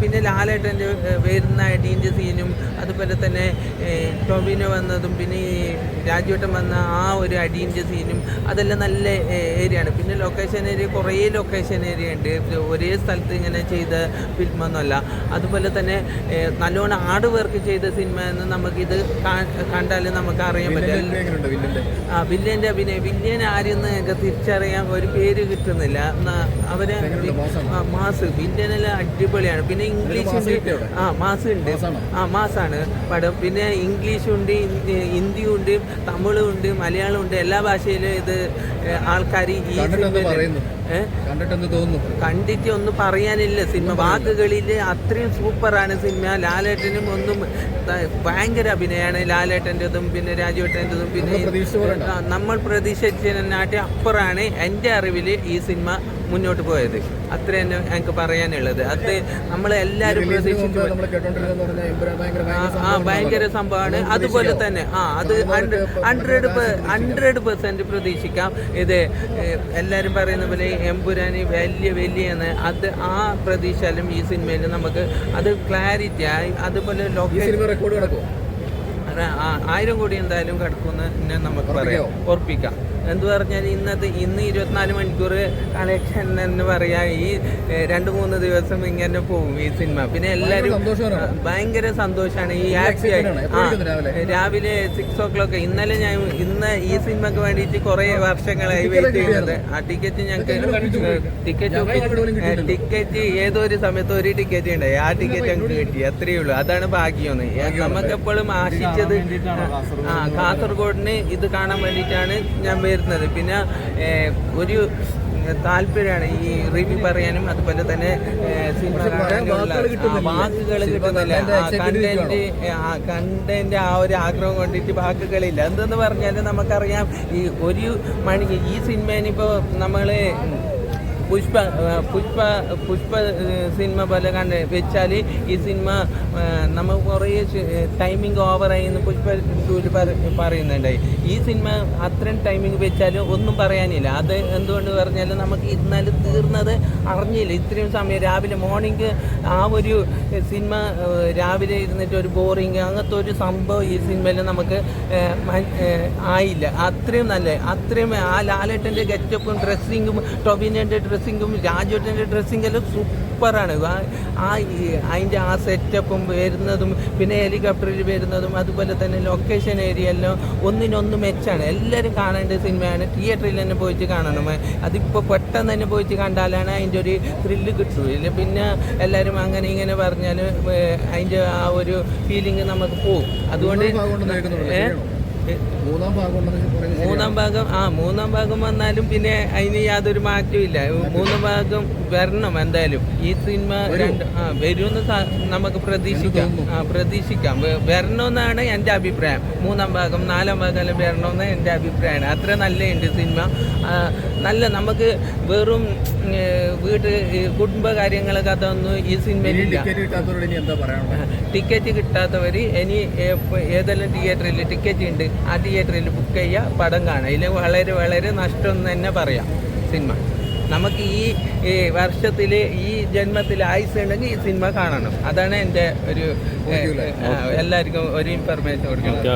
പിന്നെ ലാലേട്ടന്റെ വരുന്ന അടീന്റെ സീനും അതുപോലെ തന്നെ ടോബിനെ ടൊവിനോ വന്നതും പിന്നെ ഈ രാജുവേട്ടൻ വന്ന ആ ഒരു അടീന്റെ സീനും അതെല്ലാം നല്ല ഏരിയയാണ്. പിന്നെ ലൊക്കേഷൻ ഏരിയ കുറേ ലൊക്കേഷൻ ഏരിയ ഉണ്ട്. ഒരേ സ്ഥലത്ത് ഇങ്ങനെ ചെയ്ത ഫിലിമൊന്നുമല്ല അതുപോലെ തന്നെ നല്ലോണം ആട് വർക്ക് ചെയ്ത സിനിമ എന്ന് നമുക്കിത് കണ്ടാൽ നമുക്ക് അറിയാൻ പറ്റും. ആ വില്യന്റെ അഭിനയം. വില്യൻ ആരെന്ന് ഞങ്ങൾക്ക് തിരിച്ചറിയാൻ ഒരു പേര് കിട്ടുന്നില്ല. അവർ മാസ്. വില്യനെല്ലാം അടിപൊളിയാണ്. പിന്നെ ഇംഗ്ലീഷ് ഉണ്ട്. ആ മാസ് ഉണ്ട്. ആ മാസാണ് പടം. പിന്നെ ഇംഗ്ലീഷ് ഉണ്ട് ഹിന്ദി ഉണ്ട് തമിഴും ഉണ്ട് മലയാളം ഉണ്ട് എല്ലാ ഭാഷയിലും ഇത് ആൾക്കാർ ഈ കണ്ടിട്ട് ഒന്നും പറയാനില്ല സിനിമ. വാക്കുകളിൽ അത്രയും സൂപ്പറാണ് സിനിമ. ലാലേട്ടനും ഒന്നും ഭയങ്കര അഭിനയമാണ് ലാലേട്ടന്റെതും പിന്നെ രാജുവേട്ടന്റെതും പിന്നെ നമ്മൾ പ്രതീക്ഷിച്ചതിനാട്ടി അപ്പുറമാണ് എന്റെ അറിവിൽ ഈ സിനിമ മുന്നോട്ട് പോയത്. അത്ര തന്നെ എനിക്ക് പറയാനുള്ളത്. അത് നമ്മൾ എല്ലാവരും പ്രതീക്ഷിച്ചു ആ, ഭയങ്കര സംഭവമാണ്. അതുപോലെ തന്നെ ആ അത് ഹൺഡ്രഡ് ഹൺഡ്രഡ് പെർസെന്റ് പ്രതീക്ഷിക്കാം. ഇത് എല്ലാവരും പറയുന്ന പോലെ എമ്പുരാനി വലിയ വലിയ അത് ആ പ്രതീക്ഷയിലും ഈ സിനിമയിൽ നമുക്ക് അത് ക്ലാരിറ്റി ആയി അതുപോലെ ലൊക്കേഷൻ ആയിരം കോടി എന്തായാലും കിടക്കുമെന്ന് നമുക്ക് പറയാം. ഉറപ്പിക്കാം? എന്ത് പറഞ്ഞാൽ ഇന്നത്തെ ഇന്ന് ഇരുപത്തിനാല് മണിക്കൂർ കളക്ഷൻ എന്ന് പറയാ ഈ രണ്ട് മൂന്ന് ദിവസം ഇങ്ങനെ പോകും ഈ സിനിമ. പിന്നെ എല്ലാവരും. ഭയങ്കര സന്തോഷമാണ് ഈ ഹാപ്പി ആയി. excitement ആണ്. എപ്പോ ആ, ഇരിക്കുന്നു രാവിലെ? സിക്സ് ഓ ക്ലോക്ക് ഇന്നലെ ഞാൻ ഇന്ന് ഈ സിനിമക്ക് വേണ്ടിയിട്ട് കുറേ വർഷങ്ങളായി വെയിറ്റ് ചെയ്യുന്നത്. ആ ടിക്കറ്റ് ഞങ്ങൾക്ക് ടിക്കറ്റ് ടിക്കറ്റ് ഏതോ ഒരു സമയത്ത് ഒരു ടിക്കറ്റ് ഉണ്ടായി. ആ ടിക്കറ്റ് ഞങ്ങൾക്ക് കിട്ടി. അത്രയേ ഉള്ളൂ. അതാണ് ഭാഗ്യം നമുക്ക് എപ്പോഴും ആശിച്ചത് ആ കാസർഗോഡിന് ഇത് കാണാൻ വേണ്ടിയിട്ടാണ് ഞാൻ വരുന്നത്. പിന്നെ ഒരു താല്പര്യമാണ് ഈ റിവ്യൂ പറയാനും അതുപോലെ തന്നെ സിനിമ വാക്കുകൾ കിട്ടുന്നില്ല. കണ്ടന്റ് കണ്ടന്റ് ആ കണ്ടന്റ് ആ ഒരു ആഗ്രഹം കൊണ്ടിട്ട് വാക്കുകളില്ല എന്തെന്ന് പറഞ്ഞാൽ നമുക്കറിയാം ഈ ഒരു മണി ഈ സിനിമേനിപ്പോൾ നമ്മൾ പുഷ്പ പുഷ്പ പുഷ്പ സിനിമ പോലെ കണ്ട് വെച്ചാൽ ഈ സിനിമ നമ്മൾ കുറേ ടൈമിംഗ് ഓവറായി എന്ന് പുഷ്പ ടൂൽ പറയുന്നുണ്ടായി ഈ സിനിമ അത്രയും ടൈമിംഗ് വെച്ചാൽ ഒന്നും പറയാനില്ല. അത് എന്തുകൊണ്ട് പറഞ്ഞാൽ നമുക്ക് ഇന്നലെ തീർന്നത് അറിഞ്ഞില്ല. ഇത്രയും സമയം രാവിലെ മോർണിംഗ് ആ ഒരു സിനിമ രാവിലെ ഇരുന്നിട്ട് ഒരു ബോറിങ് അങ്ങനത്തെ ഒരു സംഭവം ഈ സിനിമയിൽ നമുക്ക് ആയില്ല. അത്രയും നല്ല അത്രയും ആ ലാലേട്ടന്റെ ഗെറ്റപ്പും ഡ്രസ്സിങ്ങും ടൊബിന്റെ ഡ്രസ്സിങ്ങും രാജുവേട്ടന്റെ ഡ്രസ്സിങ് എല്ലാം സൂപ്പറാണ് ആ- ആ അതിന്റെ ആ സെറ്റപ്പും വരുന്നതും പിന്നെ ഹെലികോപ്റ്ററിൽ വരുന്നതും അതുപോലെ തന്നെ ലൊക്കേഷൻ ഏരിയ എല്ലാം ഒന്നിനൊന്ന് മെച്ചാണ് എല്ലാവരും കാണേണ്ട സിനിമയാണ് തിയേറ്ററിൽ തന്നെ പോയിട്ട് കാണണം. അതിപ്പോൾ പെട്ടെന്ന് തന്നെ പോയിട്ട് കണ്ടാലാണ് അതിന്റെ ഒരു ത്രില്ല് കിട്ടുള്ളൂ പിന്നെ എല്ലാവരും അങ്ങനെ ഇങ്ങനെ പറഞ്ഞാൽ അതിന്റെ ആ ഒരു ഫീലിംഗ് നമുക്ക് പോകും അതുകൊണ്ട് മൂന്നാം ഭാഗം? മൂന്നാം ഭാഗം ആ മൂന്നാം ഭാഗം വന്നാലും പിന്നെ അതിന് യാതൊരു മാറ്റവും ഇല്ല. മൂന്നാം ഭാഗം വരണം എന്തായാലും. ഈ സിനിമ രണ്ട് ആ വരുമെന്ന് നമുക്ക് പ്രതീക്ഷിക്കാം. ആ പ്രതീക്ഷിക്കാം. വരണമെന്നാണ് എന്റെ അഭിപ്രായം. മൂന്നാം ഭാഗം നാലാം ഭാഗം എല്ലാം വരണമെന്ന് എന്റെ അഭിപ്രായമാണ്. അത്ര നല്ല ഉണ്ട് സിനിമ നല്ല നമുക്ക് വെറും വീട്ട് കുടുംബ കാര്യങ്ങൾ കഥ ഒന്നും ഈ സിനിമയിൽ സിനിമയിലില്ല ടിക്കറ്റ് കിട്ടാത്തവർ ഇനി ഏതെല്ലാം തിയേറ്ററിൽ ടിക്കറ്റ് ഉണ്ട് ആ തിയേറ്ററിൽ ബുക്ക് ചെയ്യുക പടം കാണുക ഇതിൽ വളരെ വളരെ നഷ്ടം എന്ന് തന്നെ പറയാം സിനിമ. നമുക്ക് ഈ വർഷത്തിൽ ഈ ജന്മത്തിൽ ആയുസ് ഉണ്ടെങ്കിൽ ഈ സിനിമ കാണണം. അതാണ് എന്റെ ഒരു എല്ലാവർക്കും ഒരു ഇൻഫർമേഷൻ കൊടുക്കുന്നത്.